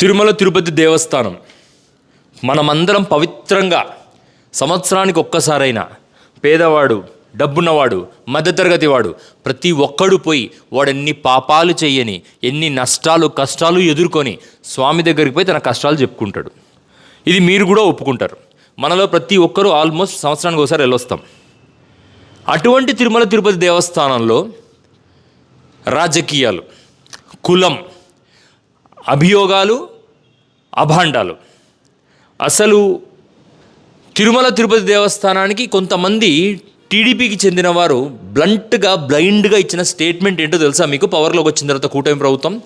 తిరుమల తిరుపతి దేవస్థానం. మనమందరం పవిత్రంగా సంవత్సరానికి ఒక్కసారైనా పేదవాడు డబ్బున్నవాడు మధ్యతరగతి వాడు ప్రతి ఒక్కడు పోయి వాడు ఎన్ని పాపాలు చేయని ఎన్ని నష్టాలు కష్టాలు ఎదుర్కొని స్వామి దగ్గరికి పోయి తన కష్టాలు చెప్పుకుంటాడు. ఇది మీరు కూడా ఒప్పుకుంటారు. మనలో ప్రతి ఒక్కరూ ఆల్మోస్ట్ సంవత్సరానికి ఒకసారి వెళ్ళొస్తాం. అటువంటి తిరుమల తిరుపతి దేవస్థానంలో రాజకీయాలు కులం అభియోగాలు అభాండాలు. అసలు తిరుమల తిరుపతి దేవస్థానానికి కొంతమంది టీడీపీకి చెందిన వారు బ్లంట్గా బ్లైండ్గా ఇచ్చిన స్టేట్మెంట్ ఏంటో తెలుసా మీకు? పవర్లోకి వచ్చిన తర్వాత కూటమి ప్రభుత్వం.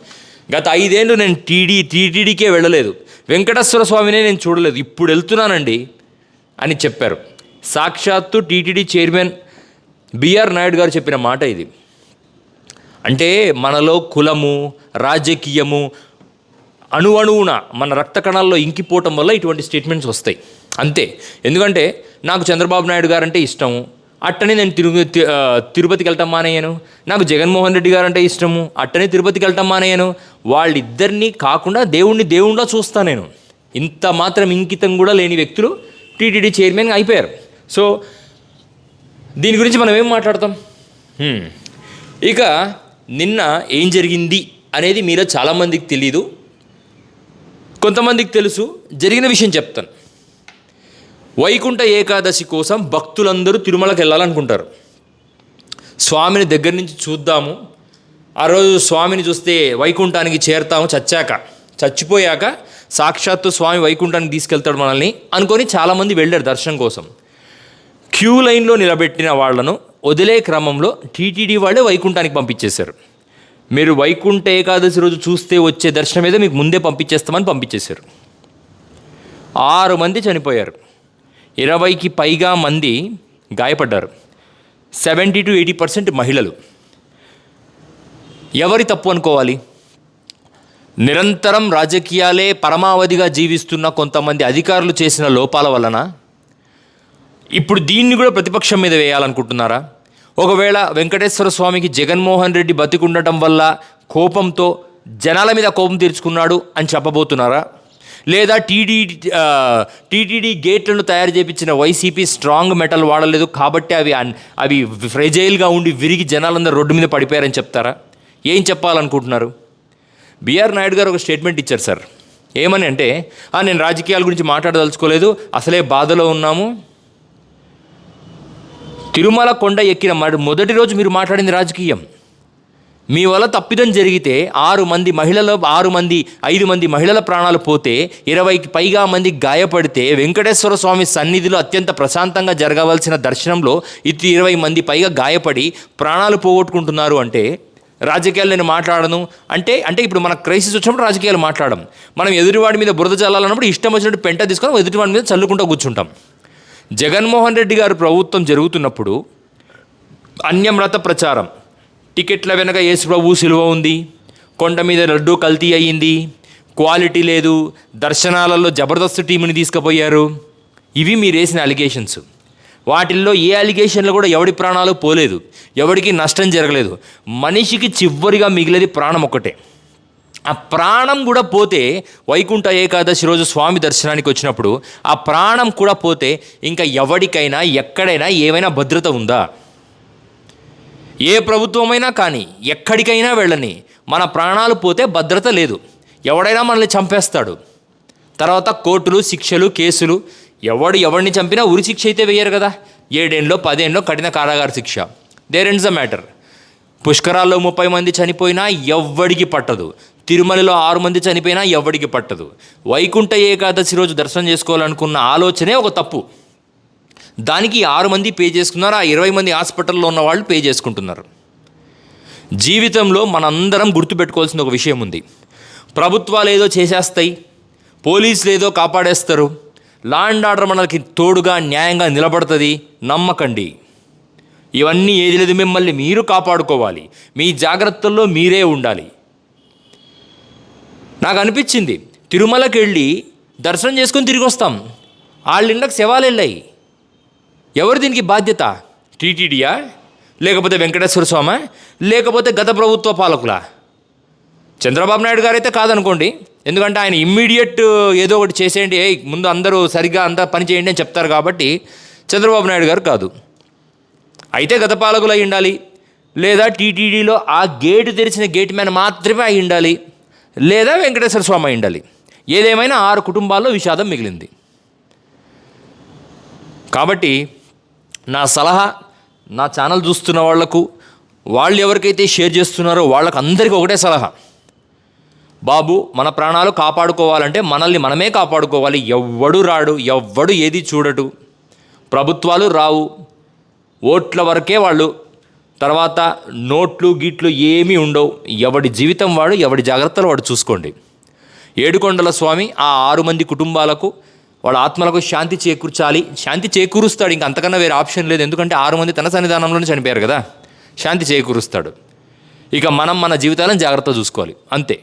గత ఐదేళ్ళు నేను టీడీ టీటీడీకే వెళ్ళలేదు. వెంకటేశ్వర స్వామినే నేను చూడలేదు. ఇప్పుడు వెళ్తున్నానండి అని చెప్పారు. సాక్షాత్తు టీటీడీ చైర్మన్ బిఆర్ నాయుడు గారు చెప్పిన మాట ఇది. అంటే మనలో కులము రాజకీయము అణువణువున మన రక్త కణాల్లో ఇంకిపోవటం వల్ల ఇటువంటి స్టేట్మెంట్స్ వస్తాయి. అంతే. ఎందుకంటే నాకు చంద్రబాబు నాయుడు గారు అంటే ఇష్టము అట్టనే నేను తిరు తి- తిరుపతికి వెళ్ళటం మానేయను. నాకు జగన్మోహన్ రెడ్డి గారు అంటే ఇష్టము. అట్టనే తిరుపతికి వెళ్ళటం మానేయను. వాళ్ళిద్దరినీ కాకుండా దేవుణ్ణి దేవుణ్ణిలా చూస్తాను నేను. ఇంత మాత్రం ఇంకితం కూడా లేని వ్యక్తులు టీటీడీ చైర్మన్ అయిపోయారు. సో దీని గురించి మనం ఏం మాట్లాడతాం? ఇక నిన్న ఏం జరిగింది అనేది మీలో చాలామందికి తెలీదు. కొంతమందికి తెలుసు జరిగిన విషయం చెప్తాను. వైకుంఠ ఏకాదశి కోసం భక్తులందరూ తిరుమలకి వెళ్ళాలనుకుంటారు. స్వామిని దగ్గర నుంచి చూద్దాము. ఆ రోజు స్వామిని చూస్తే వైకుంఠానికి చేరతాము చచ్చాక. చచ్చిపోయాక సాక్షాత్తు స్వామి వైకుంఠానికి తీసుకెళ్తాడు మనల్ని అనుకొని చాలామంది వెళ్ళారు దర్శనం కోసం. క్యూ లైన్లో నిలబెట్టిన వాళ్ళను వదిలే క్రమంలో టీటీడీ వాళ్ళే వైకుంఠానికి పంపించేశారు. మీరు వైకుంఠ ఏకాదశి రోజు చూస్తే వచ్చే దర్శనం మీద మీకు ముందే పంపించేస్తామని పంపించేశారు. ఆరు మంది చనిపోయారు. ఇరవైకి పైగా మంది గాయపడ్డారు. సెవెంటీ టు ఎయిటీ పర్సెంట్ మహిళలు. ఎవరి తప్పు అనుకోవాలి? నిరంతరం రాజకీయాలే పరమావధిగా జీవిస్తున్న కొంతమంది అధికారులు చేసిన లోపాల వలన ఇప్పుడు దీన్ని కూడా ప్రతిపక్షం మీద వేయాలనుకుంటున్నారా? ఒకవేళ వెంకటేశ్వర స్వామికి జగన్మోహన్ రెడ్డి బతికుండటం వల్ల కోపంతో జనాల మీద కోపం తీర్చుకున్నాడు అని చెప్పబోతున్నారా? లేదా టీడీ టీటీడీ గేట్లను తయారు చేయించిన వైసీపీ స్ట్రాంగ్ మెటల్ వాడలేదు కాబట్టి అవి అన్- అవి ఫ్రెజైల్గా ఉండి విరిగి జనాలందరూ రోడ్డు మీద పడిపోయారని చెప్తారా? ఏం చెప్పాలనుకుంటున్నారు? బిఆర్ నాయుడు గారు ఒక స్టేట్మెంట్ ఇచ్చారు సార్. ఏమని అంటే నేను రాజకీయాల గురించి మాట్లాడదలుచుకోలేదు అసలే బాధలో ఉన్నాము తిరుమల కొండ ఎక్కిన మొదటి రోజు మీరు మాట్లాడింది రాజకీయం. మీ వల్ల తప్పిదం జరిగితే ఆరు మంది మహిళల ఆరు మంది ఐదు మంది మహిళల ప్రాణాలు పోతే ఇరవైకి పైగా మంది గాయపడితే వెంకటేశ్వర స్వామి సన్నిధిలో అత్యంత ప్రశాంతంగా జరగవలసిన దర్శనంలో ఇది ఇరవై మంది పైగా గాయపడి ప్రాణాలు పోగొట్టుకుంటున్నారు అంటే రాజకీయాలు నేను మాట్లాడను. అంటే అంటే ఇప్పుడు మన క్రైసిస్ వచ్చినప్పుడు రాజకీయాలు మాట్లాడడం. మనం ఎదుటివాడి మీద బురద చల్లాలన్నప్పుడు ఇష్టం వచ్చినట్టు పెంట తీసుకొని ఎదుటివాడి మీద చల్లుకుంటూ కూర్చుంటాం. జగన్మోహన్ రెడ్డి గారు ప్రభుత్వం జరుగుతున్నప్పుడు అన్యమ్రత ప్రచారం. టికెట్ల వెనక యేసుప్రభు సిలువ ఉంది. కొండ మీద లడ్డు కల్తీ అయ్యింది. క్వాలిటీ లేదు. దర్శనాలలో జబర్దస్త్ టీంని తీసుకుపోయారు. ఇవి మీరు వేసిన అలిగేషన్స్. వాటిల్లో ఏ అలిగేషన్లో కూడా ఎవడి ప్రాణాలు పోలేదు. ఎవడికి నష్టం జరగలేదు. మనిషికి చివరిగా మిగిలేది ప్రాణం ఒకటే ఆ ప్రాణం కూడా పోతే వైకుంఠ ఏకాదశి రోజు స్వామి దర్శనానికి వచ్చినప్పుడు ఆ ప్రాణం కూడా పోతే ఇంకా ఎవడికైనా ఎక్కడైనా ఏమైనా భద్రత ఉందా? ఏ ప్రభుత్వమైనా కానీ ఎక్కడికైనా వెళ్ళని మన ప్రాణాలు పోతే భద్రత లేదు. ఎవడైనా మనల్ని చంపేస్తాడు. తర్వాత కోర్టులు శిక్షలు కేసులు ఎవడు ఎవడిని చంపినా ఉరి శిక్ష అయితే వేయరు కదా. ఏడేండ్లో పదేండ్లో కఠిన కారాగార శిక్ష. దేర్ ఎండ్స్ ద మ్యాటర్ పుష్కరాల్లో ముప్పై మంది చనిపోయినా ఎవ్వడికి పట్టదు. తిరుమలలో ఆరు మంది చనిపోయినా ఎవడికి పట్టదు. వైకుంఠ ఏకాదశి రోజు దర్శనం చేసుకోవాలనుకున్న ఆలోచనే ఒక తప్పు. దానికి ఆరు మంది పే చేసుకున్నారు ఆ ఇరవై మంది హాస్పిటల్లో ఉన్న వాళ్ళు పే చేసుకుంటున్నారు. జీవితంలో మనందరం గుర్తుపెట్టుకోవాల్సిన ఒక విషయం ఉంది. ప్రభుత్వాలు ఏదో చేసేస్తాయి పోలీసులు ఏదో కాపాడేస్తారు లా అండ్ ఆర్డర్ మనకి తోడుగా న్యాయంగా నిలబడుతుంది నమ్మకండి. ఇవన్నీ ఏది లేదు మిమ్మల్ని మీరు కాపాడుకోవాలి. మీ జాగ్రత్తల్లో మీరే ఉండాలి. నాకు అనిపించింది తిరుమలకి వెళ్ళి దర్శనం చేసుకొని తిరిగి వస్తాం వాళ్ళ ఇళ్ళకి శవాలు వెళ్ళాయి ఎవరు దీనికి బాధ్యత? టీటీడీయా? లేకపోతే వెంకటేశ్వర స్వామి? లేకపోతే గత ప్రభుత్వ పాలకులా? చంద్రబాబు నాయుడు గారు అయితే కాదనుకోండి. ఎందుకంటే ఆయన ఇమ్మీడియట్ ఏదో ఒకటి చేసేయండి. ఏ ముందు అందరూ సరిగ్గా అంతా పని చేయండి అని చెప్తారు కాబట్టి చంద్రబాబు నాయుడు గారు కాదు. అయితే గత పాలకులు అయి ఉండాలి లేదా టీటీడీలో ఆ గేటు తెరిచిన గేట్ మ్యాన్ మాత్రమే అయి ఉండాలి లేదా వెంకటేశ్వర స్వామి అయి ఉండాలి. ఏదేమైనా ఆరు కుటుంబాల్లో విషాదం మిగిలింది. కాబట్టి నా సలహా నా ఛానల్ చూస్తున్న వాళ్ళకు వాళ్ళు ఎవరికైతే షేర్ చేస్తున్నారో వాళ్ళకి అందరికీ ఒకటే సలహా. బాబు మన ప్రాణాలు కాపాడుకోవాలంటే మనల్ని మనమే కాపాడుకోవాలి. ఎవ్వడు రాడు ఎవ్వడు ఏది చూడడు. ప్రభుత్వాలు రావు. ఓట్ల వరకే వాళ్ళు తర్వాత నోట్లు గీట్లు ఏమీ ఉండవు. ఎవడి జీవితం వాడు ఎవడి జాగ్రత్తలు వాడు చూసుకోండి. ఏడుకొండల స్వామి ఆ ఆరు మంది కుటుంబాలకు వాళ్ళ ఆత్మలకు శాంతి చేకూర్చాలి. శాంతి చేకూరుస్తాడు. ఇంకా అంతకన్నా వేరే ఆప్షన్ లేదు. ఎందుకంటే ఆరు మంది తన సన్నిధానంలోనే చనిపోయారు కదా. శాంతి చేకూరుస్తాడు. ఇక మనం మన జీవితాలను జాగ్రత్త చూసుకోవాలి. అంతే.